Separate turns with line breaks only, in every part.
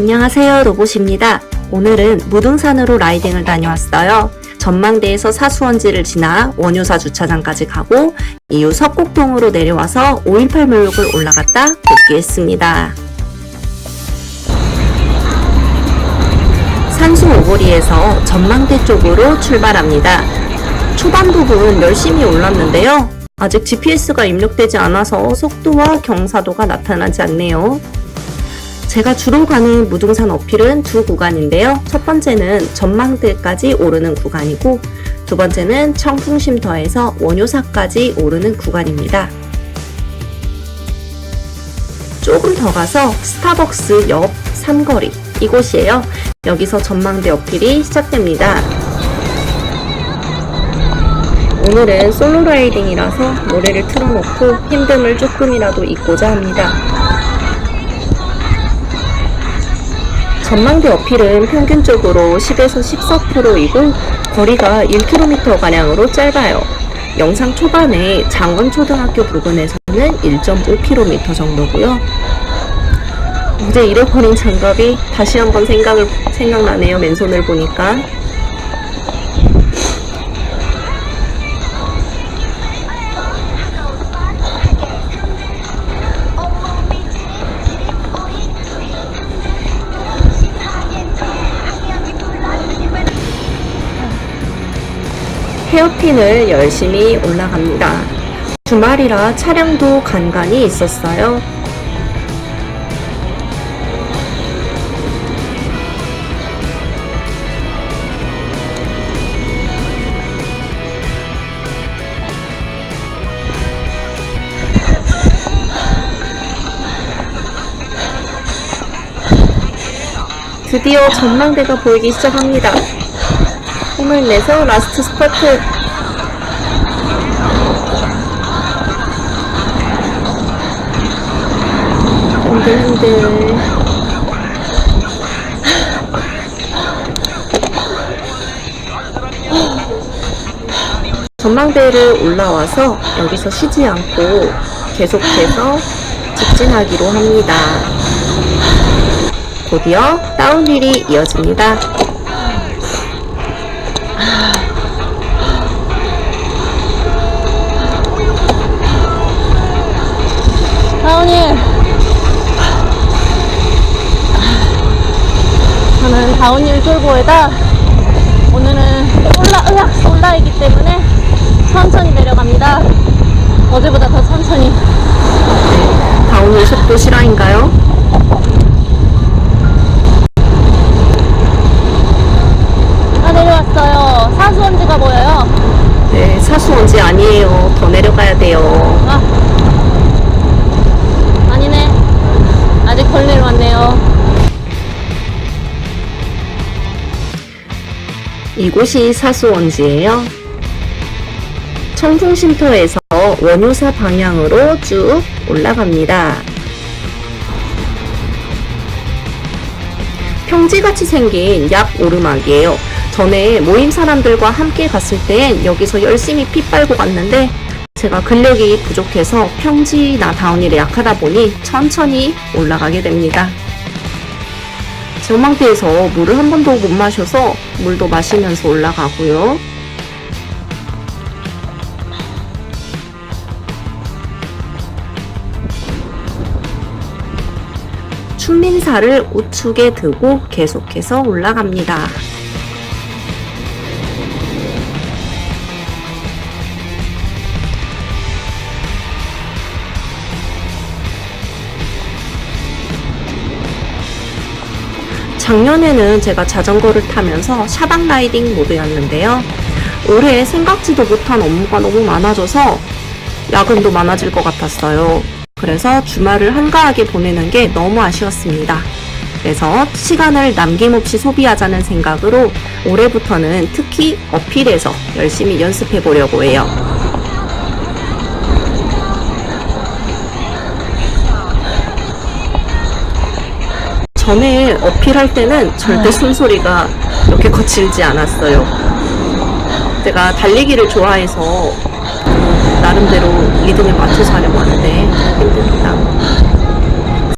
안녕하세요 로봇입니다. 오늘은 무등산으로 라이딩을 다녀왔어요. 전망대에서 사수원지를 지나 원효사 주차장까지 가고 이후 석곡동으로 내려와서 518 묘역을 올라갔다 복귀했습니다. 산수 오거리에서 전망대 쪽으로 출발합니다. 초반 부분 열심히 올랐는데요. 아직 GPS가 입력되지 않아서 속도와 경사도가 나타나지 않네요. 제가 주로 가는 무등산 어필은 두 구간인데요. 첫 번째는 전망대까지 오르는 구간이고, 두 번째는 청풍쉼터에서 원효사까지 오르는 구간입니다. 조금 더 가서 스타벅스 옆 삼거리 이곳이에요. 여기서 전망대 어필이 시작됩니다. 오늘은 솔로 라이딩이라서 노래를 틀어놓고 힘듦을 조금이라도 잊고자 합니다. 전망대 어필은 평균적으로 10에서 14%이고 거리가 1km 가량으로 짧아요. 영상 초반에 장원초등학교 부근에서는 1.5km 정도고요. 어제 잃어버린 장갑이 다시 한번 생각을 생각나네요. 맨손을 보니까. 헤어핀을 열심히 올라갑니다. 주말이라 차량도 간간히 있었어요. 드디어 전망대가 보이기 시작합니다. 힘을 내서 라스트 스퍼트. 흔들흔들. 전망대를 올라와서 여기서 쉬지 않고 계속해서 직진하기로 합니다. 곧이어 다운힐이 이어집니다.
다운힐 저는 다운힐 쫄보에다 오늘은 올라 으악 올라이기 때문에 천천히 내려갑니다. 어제보다 더 천천히.
다운힐 속도 실화인가요?
다 내려왔어요 사수원지가 보여요
네, 사수원지 아니에요. 더 돼요.
아 아니네 아직 덜 내려왔네요
이곳이 사수원지예요. 청풍쉼터에서 원효사 방향으로 쭉 올라갑니다. 평지같이 생긴 약 오르막이에요. 전에 모임 사람들과 함께 갔을 땐 여기서 열심히 피 빨고 갔는데 제가 근력이 부족해서 평지나 다운힐에 약하다 보니 천천히 올라가게 됩니다. 전망대에서 물을 한 번도 못 마셔서 물도 마시면서 올라가고요. 춘민사를 우측에 두고 계속해서 올라갑니다. 작년에는 제가 자전거를 타면서 샤방 라이딩 모드였는데요. 올해 생각지도 못한 업무가 너무 많아져서 야근도 많아질 것 같았어요. 그래서 주말을 한가하게 보내는 게 너무 아쉬웠습니다. 그래서 시간을 남김없이 소비하자는 생각으로 올해부터는 특히 어필에서 열심히 연습해 보려고 해요. 전에 어필할 때는 절대 숨소리가 이렇게 거칠지 않았어요. 제가 달리기를 좋아해서 나름대로 리듬에 맞춰서 하려고 하는데 힘듭니다.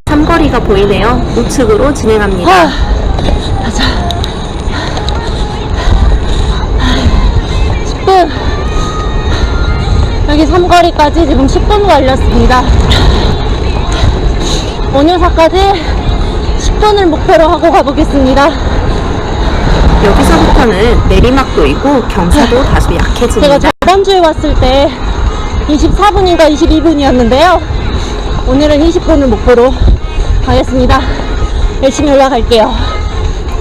삼거리 삼거리가 보이네요. 우측으로 진행합니다.
아, 가자. 10분. 여기 삼거리까지 지금 10분 걸렸습니다. 원효사까지 10분을 목표로 하고 가보겠습니다.
여기서부터는 내리막도 있고 경사도 다소
제가
약해집니다.
저번 주에 왔을 때 24분인가 22분이었는데요. 오늘은 20분을 목표로 가겠습니다. 열심히 올라갈게요.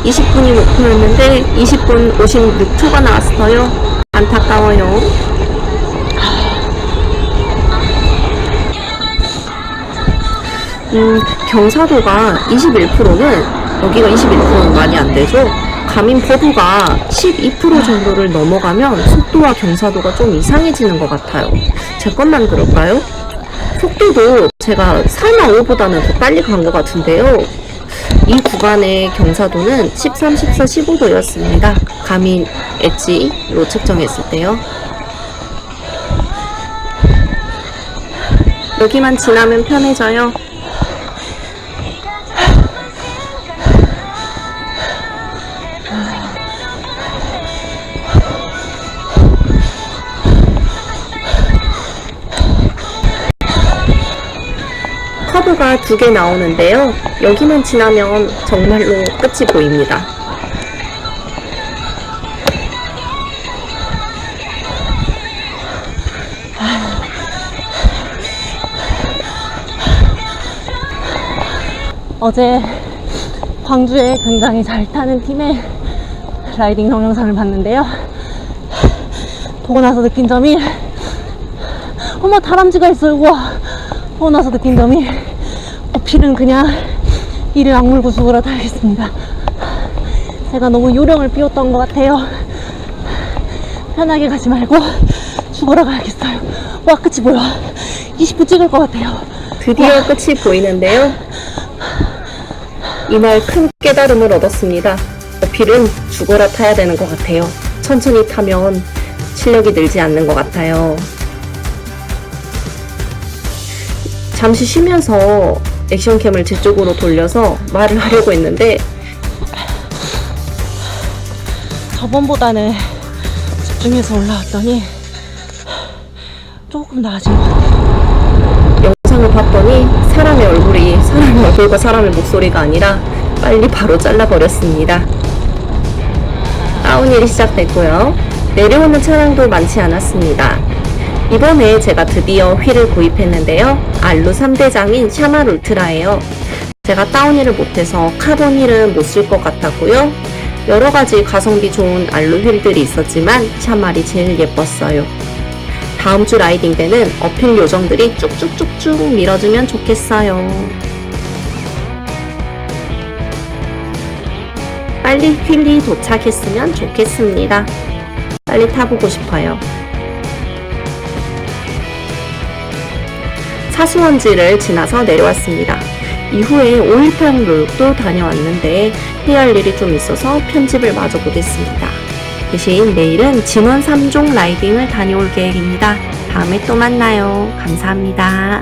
20분이 목표였는데 20분 56초가 나왔어요. 안타까워요. 음, 경사도가 21%는 여기가 21%는 많이 안 되죠. 가민 버브가 12% 정도를 넘어가면 속도와 경사도가 좀 이상해지는 것 같아요. 제 것만 그럴까요? 속도도 제가 설마 5보다는 더 빨리 간 것 같은데요. 이 구간의 경사도는 13, 14, 15도였습니다. 가민 엣지로 측정했을 때요. 여기만 지나면 편해져요. 커브가 두 개 나오는데요. 여기만 지나면 정말로 끝이 보입니다.
어제 광주에 굉장히 잘 타는 팀의 라이딩 동영상을 봤는데요. 보고 나서 느낀 점이 어머 다람쥐가 있어요. 우와. 보고 나서 느낀 점이 어필은 그냥 이를 악물고 죽으러 달겠습니다. 제가 너무 요령을 비웠던 것 같아요. 편하게 가지 말고 죽으러 가야겠어요. 와 끝이 보여. 20분 찍을 것 같아요.
드디어 끝이 보이는데요. 이날 큰 깨달음을 얻었습니다. 어필은 죽어라 타야 되는 것 같아요. 천천히 타면 실력이 늘지 않는 것 같아요. 잠시 쉬면서 액션캠을 제 쪽으로 돌려서 말을 하려고 했는데
저번보다는 집중해서 올라왔더니 조금 나아진 것 같아요.
영상을 봤더니 사람의 얼굴이 사람의 얼굴과 사람의 목소리가 아니라 빨리 바로 잘라버렸습니다. 다운힐이 시작됐고요. 내려오는 차량도 많지 않았습니다. 이번에 제가 드디어 휠을 구입했는데요. 알루 3대장인 샤말 울트라예요. 제가 다운힐을 못해서 카본 휠은 못 쓸 것 같았고요. 여러 가지 가성비 좋은 알루 휠들이 있었지만 샤말이 제일 예뻤어요. 다음 주 라이딩 때는 어필 요정들이 쭉쭉쭉쭉 밀어주면 좋겠어요. 빨리 휠이 도착했으면 좋겠습니다. 빨리 타보고 싶어요. 사수원지를 지나서 내려왔습니다. 이후에 5.18 롤도 다녀왔는데 해야 할 일이 좀 있어서 편집을 마저 못했습니다. 대신 내일은 진원 3종 라이딩을 다녀올 계획입니다. 다음에 또 만나요. 감사합니다.